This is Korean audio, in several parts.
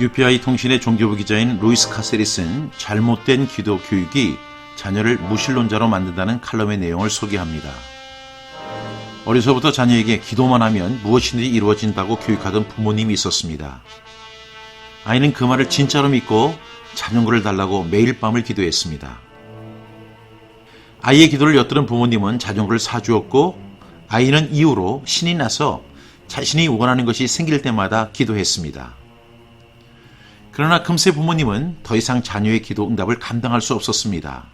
UPI 통신의 종교부 기자인 루이스 카세리스는 잘못된 기도 교육이 자녀를 무신론자로 만든다는 칼럼의 내용을 소개합니다. 어려서부터 자녀에게 기도만 하면 무엇이든지 이루어진다고 교육하던 부모님이 있었습니다. 아이는 그 말을 진짜로 믿고 자전거를 달라고 매일 밤을 기도했습니다. 아이의 기도를 엿들은 부모님은 자전거를 사주었고 아이는 이후로 신이 나서 자신이 원하는 것이 생길 때마다 기도했습니다. 그러나 금세 부모님은 더 이상 자녀의 기도 응답을 감당할 수 없었습니다.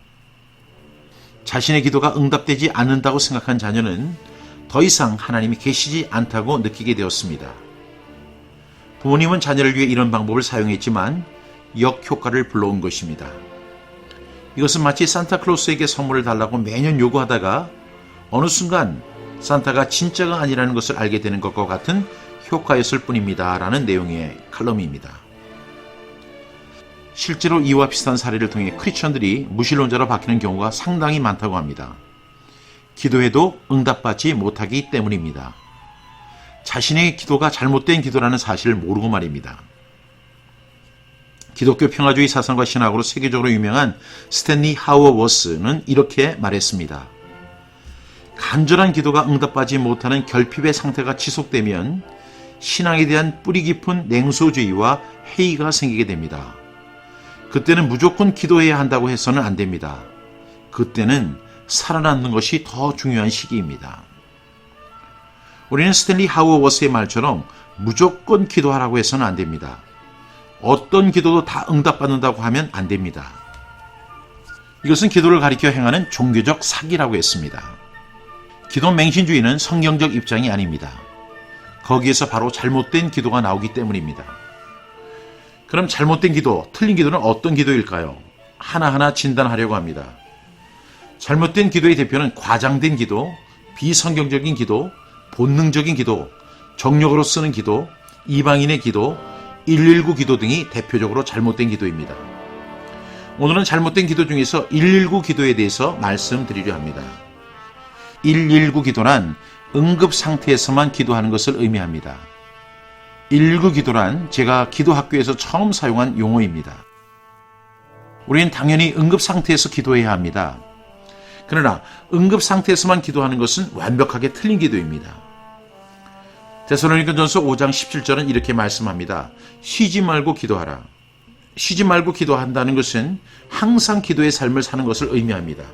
자신의 기도가 응답되지 않는다고 생각한 자녀는 더 이상 하나님이 계시지 않다고 느끼게 되었습니다. 부모님은 자녀를 위해 이런 방법을 사용했지만 역효과를 불러온 것입니다. 이것은 마치 산타클로스에게 선물을 달라고 매년 요구하다가 어느 순간 산타가 진짜가 아니라는 것을 알게 되는 것과 같은 효과였을 뿐입니다. 라는 내용의 칼럼입니다. 실제로 이와 비슷한 사례를 통해 크리스천들이 무신론자로 바뀌는 경우가 상당히 많다고 합니다. 기도해도 응답받지 못하기 때문입니다. 자신의 기도가 잘못된 기도라는 사실을 모르고 말입니다. 기독교 평화주의 사상과 신학으로 세계적으로 유명한 스탠리 하워워스는 이렇게 말했습니다. 간절한 기도가 응답받지 못하는 결핍의 상태가 지속되면 신앙에 대한 뿌리 깊은 냉소주의와 회의가 생기게 됩니다. 그때는 무조건 기도해야 한다고 해서는 안 됩니다. 그때는 살아남는 것이 더 중요한 시기입니다. 우리는 스탠리 하워워스의 말처럼 무조건 기도하라고 해서는 안 됩니다. 어떤 기도도 다 응답받는다고 하면 안 됩니다. 이것은 기도를 가리켜 행하는 종교적 사기라고 했습니다. 기도 맹신주의는 성경적 입장이 아닙니다. 거기에서 바로 잘못된 기도가 나오기 때문입니다. 그럼 잘못된 기도, 틀린 기도는 어떤 기도일까요? 하나하나 진단하려고 합니다. 잘못된 기도의 대표는 과장된 기도, 비성경적인 기도, 본능적인 기도, 정력으로 쓰는 기도, 이방인의 기도, 119 기도 등이 대표적으로 잘못된 기도입니다. 오늘은 잘못된 기도 중에서 119 기도에 대해서 말씀드리려 합니다. 119 기도란 응급 상태에서만 기도하는 것을 의미합니다. 119 기도란 제가 기도학교에서 처음 사용한 용어입니다. 우리는 당연히 응급 상태에서 기도해야 합니다. 그러나 응급 상태에서만 기도하는 것은 완벽하게 틀린 기도입니다. 데살로니가전서 5장 17절은 이렇게 말씀합니다. 쉬지 말고 기도하라. 쉬지 말고 기도한다는 것은 항상 기도의 삶을 사는 것을 의미합니다.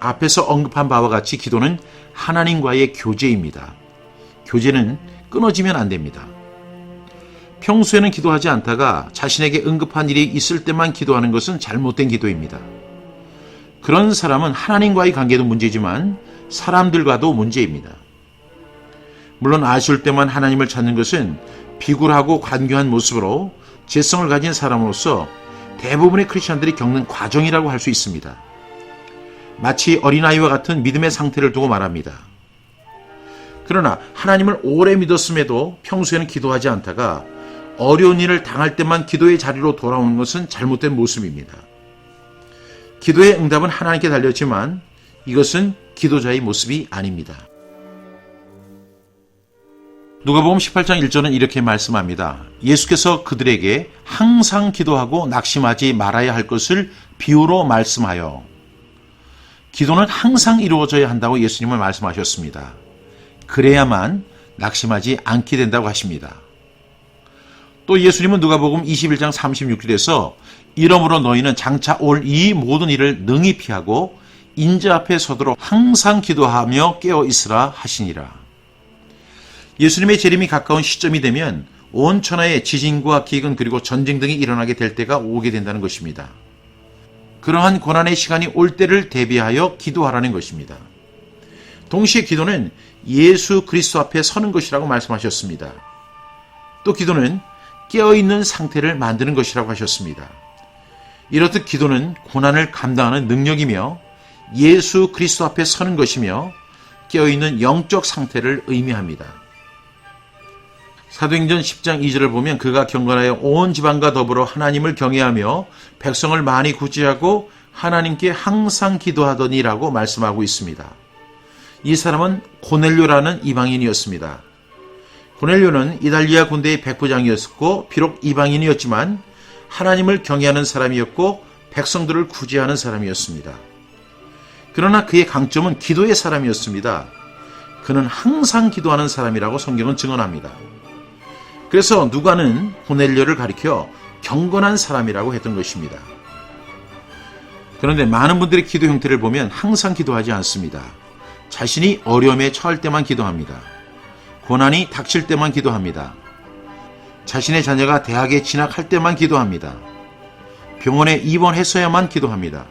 앞에서 언급한 바와 같이 기도는 하나님과의 교제입니다. 교제는 끊어지면 안 됩니다. 평소에는 기도하지 않다가 자신에게 응급한 일이 있을 때만 기도하는 것은 잘못된 기도입니다. 그런 사람은 하나님과의 관계도 문제지만 사람들과도 문제입니다. 물론 아쉬울 때만 하나님을 찾는 것은 비굴하고 관교한 모습으로 재성을 가진 사람으로서 대부분의 크리스천들이 겪는 과정이라고 할 수 있습니다. 마치 어린아이와 같은 믿음의 상태를 두고 말합니다. 그러나 하나님을 오래 믿었음에도 평소에는 기도하지 않다가 어려운 일을 당할 때만 기도의 자리로 돌아오는 것은 잘못된 모습입니다. 기도의 응답은 하나님께 달렸지만 이것은 기도자의 모습이 아닙니다. 누가복음 18장 1절은 이렇게 말씀합니다. 예수께서 그들에게 항상 기도하고 낙심하지 말아야 할 것을 비유로 말씀하여 기도는 항상 이루어져야 한다고 예수님은 말씀하셨습니다. 그래야만 낙심하지 않게 된다고 하십니다. 또 예수님은 누가복음 21장 36절에서 이러므로 너희는 장차 올 이 모든 일을 능히 피하고 인자 앞에 서도록 항상 기도하며 깨어 있으라 하시니라. 예수님의 재림이 가까운 시점이 되면 온 천하에 지진과 기근 그리고 전쟁 등이 일어나게 될 때가 오게 된다는 것입니다. 그러한 고난의 시간이 올 때를 대비하여 기도하라는 것입니다. 동시에 기도는 예수 그리스도 앞에 서는 것이라고 말씀하셨습니다. 또 기도는 깨어있는 상태를 만드는 것이라고 하셨습니다. 이렇듯 기도는 고난을 감당하는 능력이며 예수 그리스도 앞에 서는 것이며 깨어있는 영적 상태를 의미합니다. 사도행전 10장 2절을 보면 그가 경건하여 온 지방과 더불어 하나님을 경외하며 백성을 많이 구제하고 하나님께 항상 기도하더니라고 말씀하고 있습니다. 이 사람은 고넬료라는 이방인이었습니다. 고넬료는 이달리아 군대의 백부장이었고 비록 이방인이었지만 하나님을 경외하는 사람이었고 백성들을 구제하는 사람이었습니다. 그러나 그의 강점은 기도의 사람이었습니다. 그는 항상 기도하는 사람이라고 성경은 증언합니다. 그래서 누가는 고넬료를 가리켜 경건한 사람이라고 했던 것입니다. 그런데 많은 분들의 기도 형태를 보면 항상 기도하지 않습니다. 자신이 어려움에 처할 때만 기도합니다. 고난이 닥칠 때만 기도합니다. 자신의 자녀가 대학에 진학할 때만 기도합니다. 병원에 입원했어야만 기도합니다.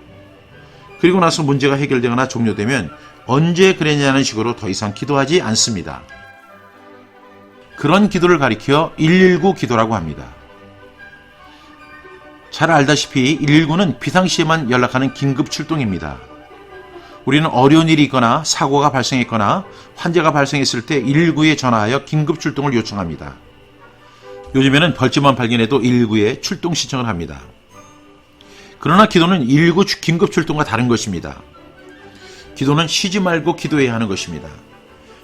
그리고 나서 문제가 해결되거나 종료되면 언제 그랬냐는 식으로 더 이상 기도하지 않습니다. 그런 기도를 가리켜 119 기도라고 합니다. 잘 알다시피 119는 비상시에만 연락하는 긴급 출동입니다. 우리는 어려운 일이 있거나 사고가 발생했거나 환자가 발생했을 때 119에 전화하여 긴급 출동을 요청합니다. 요즘에는 벌집만 발견해도 119에 출동 신청을 합니다. 그러나 기도는 119 긴급 출동과 다른 것입니다. 기도는 쉬지 말고 기도해야 하는 것입니다.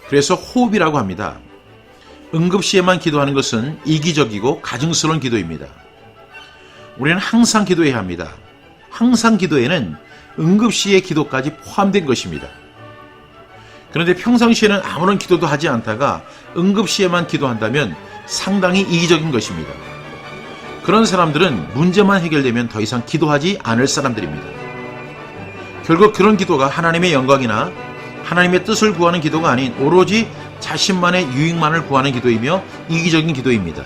그래서 호흡이라고 합니다. 응급시에만 기도하는 것은 이기적이고 가증스러운 기도입니다. 우리는 항상 기도해야 합니다. 항상 기도에는 응급시의 기도까지 포함된 것입니다. 그런데 평상시에는 아무런 기도도 하지 않다가 응급시에만 기도한다면 상당히 이기적인 것입니다. 그런 사람들은 문제만 해결되면 더 이상 기도하지 않을 사람들입니다. 결국 그런 기도가 하나님의 영광이나 하나님의 뜻을 구하는 기도가 아닌 오로지 자신만의 유익만을 구하는 기도이며 이기적인 기도입니다.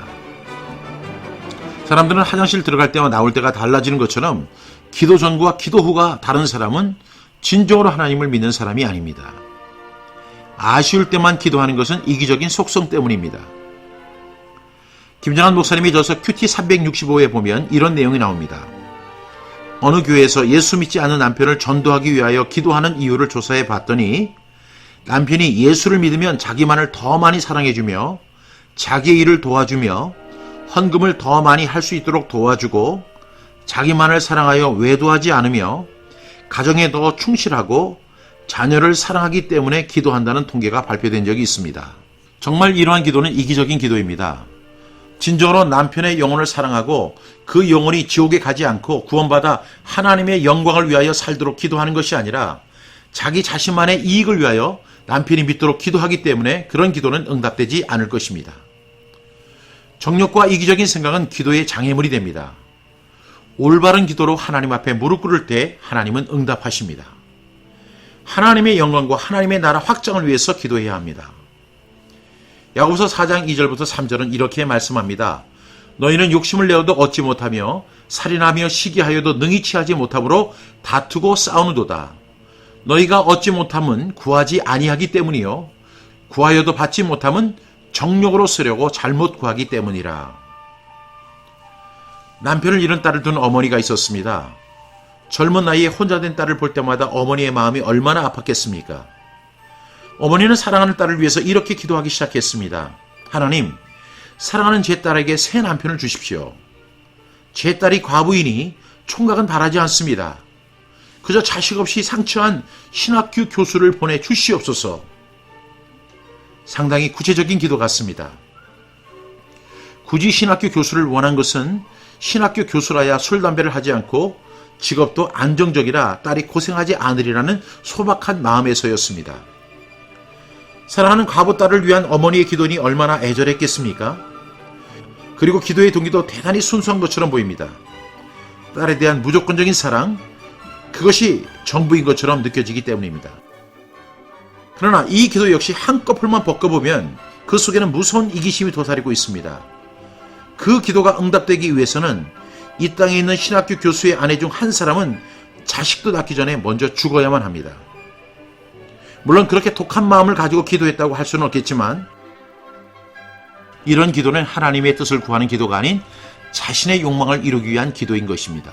사람들은 화장실 들어갈 때와 나올 때가 달라지는 것처럼 기도 전과 기도 후가 다른 사람은 진정으로 하나님을 믿는 사람이 아닙니다. 아쉬울 때만 기도하는 것은 이기적인 속성 때문입니다. 김정한 목사님이 저서 큐티 365에 보면 이런 내용이 나옵니다. 어느 교회에서 예수 믿지 않는 남편을 전도하기 위하여 기도하는 이유를 조사해 봤더니 남편이 예수를 믿으면 자기만을 더 많이 사랑해주며 자기의 일을 도와주며 헌금을 더 많이 할 수 있도록 도와주고 자기만을 사랑하여 외도하지 않으며 가정에 더 충실하고 자녀를 사랑하기 때문에 기도한다는 통계가 발표된 적이 있습니다. 정말 이러한 기도는 이기적인 기도입니다. 진정으로 남편의 영혼을 사랑하고 그 영혼이 지옥에 가지 않고 구원받아 하나님의 영광을 위하여 살도록 기도하는 것이 아니라 자기 자신만의 이익을 위하여 남편이 믿도록 기도하기 때문에 그런 기도는 응답되지 않을 것입니다. 정욕과 이기적인 생각은 기도의 장애물이 됩니다. 올바른 기도로 하나님 앞에 무릎 꿇을 때 하나님은 응답하십니다. 하나님의 영광과 하나님의 나라 확장을 위해서 기도해야 합니다. 야고보서 4장 2절부터 3절은 이렇게 말씀합니다. 너희는 욕심을 내어도 얻지 못하며 살인하며 시기하여도 능히 취하지 못함으로 다투고 싸우는도다. 너희가 얻지 못함은 구하지 아니하기 때문이요 구하여도 받지 못함은 정욕으로 쓰려고 잘못 구하기 때문이라. 남편을 잃은 딸을 둔 어머니가 있었습니다. 젊은 나이에 혼자 된 딸을 볼 때마다 어머니의 마음이 얼마나 아팠겠습니까? 어머니는 사랑하는 딸을 위해서 이렇게 기도하기 시작했습니다. 하나님, 사랑하는 제 딸에게 새 남편을 주십시오. 제 딸이 과부이니 총각은 바라지 않습니다. 그저 자식 없이 상처한 신학교 교수를 보내 주시옵소서. 상당히 구체적인 기도 같습니다. 굳이 신학교 교수를 원한 것은 신학교 교수라야 술, 담배를 하지 않고 직업도 안정적이라 딸이 고생하지 않으리라는 소박한 마음에서였습니다. 사랑하는 과부 딸을 위한 어머니의 기도니 얼마나 애절했겠습니까? 그리고 기도의 동기도 대단히 순수한 것처럼 보입니다. 딸에 대한 무조건적인 사랑, 그것이 전부인 것처럼 느껴지기 때문입니다. 그러나 이 기도 역시 한꺼풀만 벗겨보면 그 속에는 무서운 이기심이 도사리고 있습니다. 그 기도가 응답되기 위해서는 이 땅에 있는 신학교 교수의 아내 중 한 사람은 자식도 낳기 전에 먼저 죽어야만 합니다. 물론 그렇게 독한 마음을 가지고 기도했다고 할 수는 없겠지만 이런 기도는 하나님의 뜻을 구하는 기도가 아닌 자신의 욕망을 이루기 위한 기도인 것입니다.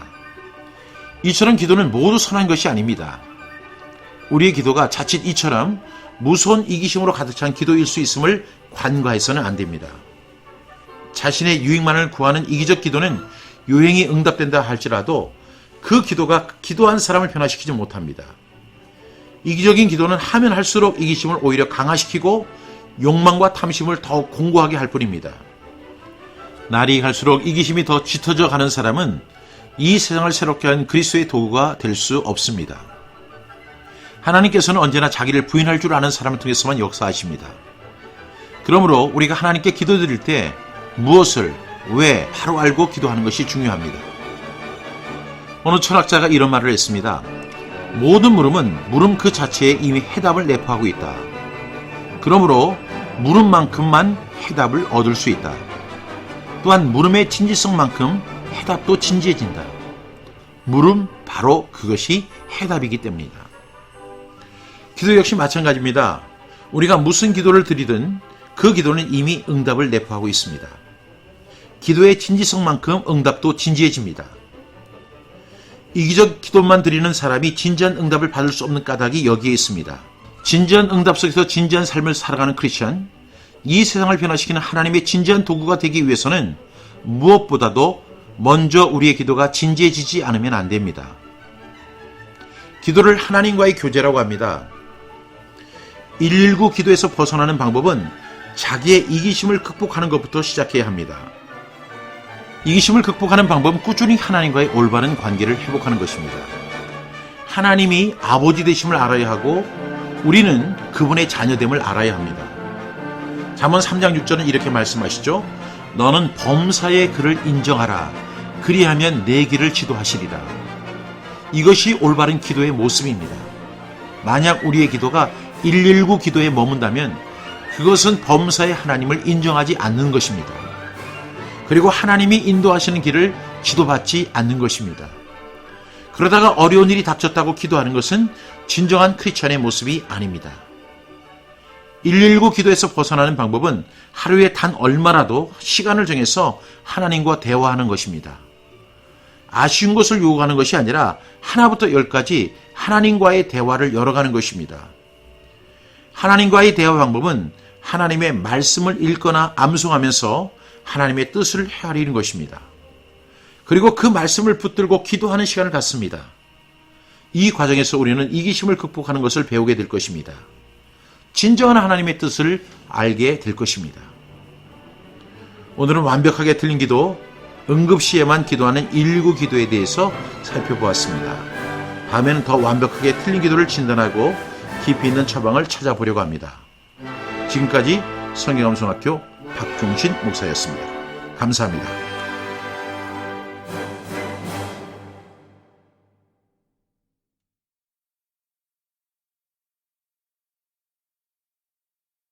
이처럼 기도는 모두 선한 것이 아닙니다. 우리의 기도가 자칫 이처럼 무서운 이기심으로 가득 찬 기도일 수 있음을 관과해서는 안 됩니다. 자신의 유익만을 구하는 이기적 기도는 요행이 응답된다 할지라도 그 기도가 기도한 사람을 변화시키지 못합니다. 이기적인 기도는 하면 할수록 이기심을 오히려 강화시키고 욕망과 탐심을 더욱 공고하게 할 뿐입니다. 날이 갈수록 이기심이 더 짙어져 가는 사람은 이 세상을 새롭게 한 그리스도의 도구가 될 수 없습니다. 하나님께서는 언제나 자기를 부인할 줄 아는 사람을 통해서만 역사하십니다. 그러므로 우리가 하나님께 기도드릴 때 무엇을 왜 바로 알고 기도하는 것이 중요합니다. 어느 철학자가 이런 말을 했습니다. 모든 물음은 물음 그 자체에 이미 해답을 내포하고 있다. 그러므로 물음만큼만 해답을 얻을 수 있다. 또한 물음의 진지성만큼 해답도 진지해진다. 물음 바로 그것이 해답이기 때문이다. 기도 역시 마찬가지입니다. 우리가 무슨 기도를 드리든 그 기도는 이미 응답을 내포하고 있습니다. 기도의 진지성만큼 응답도 진지해집니다. 이기적 기도만 드리는 사람이 진지한 응답을 받을 수 없는 까닭이 여기에 있습니다. 진지한 응답 속에서 진지한 삶을 살아가는 크리스천, 이 세상을 변화시키는 하나님의 진지한 도구가 되기 위해서는 무엇보다도 먼저 우리의 기도가 진지해지지 않으면 안 됩니다. 기도를 하나님과의 교제라고 합니다. 119 기도에서 벗어나는 방법은 자기의 이기심을 극복하는 것부터 시작해야 합니다. 이기심을 극복하는 방법은 꾸준히 하나님과의 올바른 관계를 회복하는 것입니다. 하나님이 아버지 되심을 알아야 하고 우리는 그분의 자녀됨을 알아야 합니다. 잠언 3장 6절은 이렇게 말씀하시죠. 너는 범사의 그를 인정하라. 그리하면 내 길을 지도하시리라. 이것이 올바른 기도의 모습입니다. 만약 우리의 기도가 119 기도에 머문다면 그것은 범사의 하나님을 인정하지 않는 것입니다. 그리고 하나님이 인도하시는 길을 지도받지 않는 것입니다. 그러다가 어려운 일이 닥쳤다고 기도하는 것은 진정한 크리스천의 모습이 아닙니다. 119 기도에서 벗어나는 방법은 하루에 단 얼마라도 시간을 정해서 하나님과 대화하는 것입니다. 아쉬운 것을 요구하는 것이 아니라 하나부터 열까지 하나님과의 대화를 열어가는 것입니다. 하나님과의 대화 방법은 하나님의 말씀을 읽거나 암송하면서 하나님의 뜻을 헤아리는 것입니다. 그리고 그 말씀을 붙들고 기도하는 시간을 갖습니다. 이 과정에서 우리는 이기심을 극복하는 것을 배우게 될 것입니다. 진정한 하나님의 뜻을 알게 될 것입니다. 오늘은 완벽하게 틀린 기도, 응급시에만 기도하는 119 기도에 대해서 살펴보았습니다. 다음에는 더 완벽하게 틀린 기도를 진단하고 깊이 있는 처방을 찾아보려고 합니다. 지금까지 성경암송학교 박종신 목사였습니다. 감사합니다.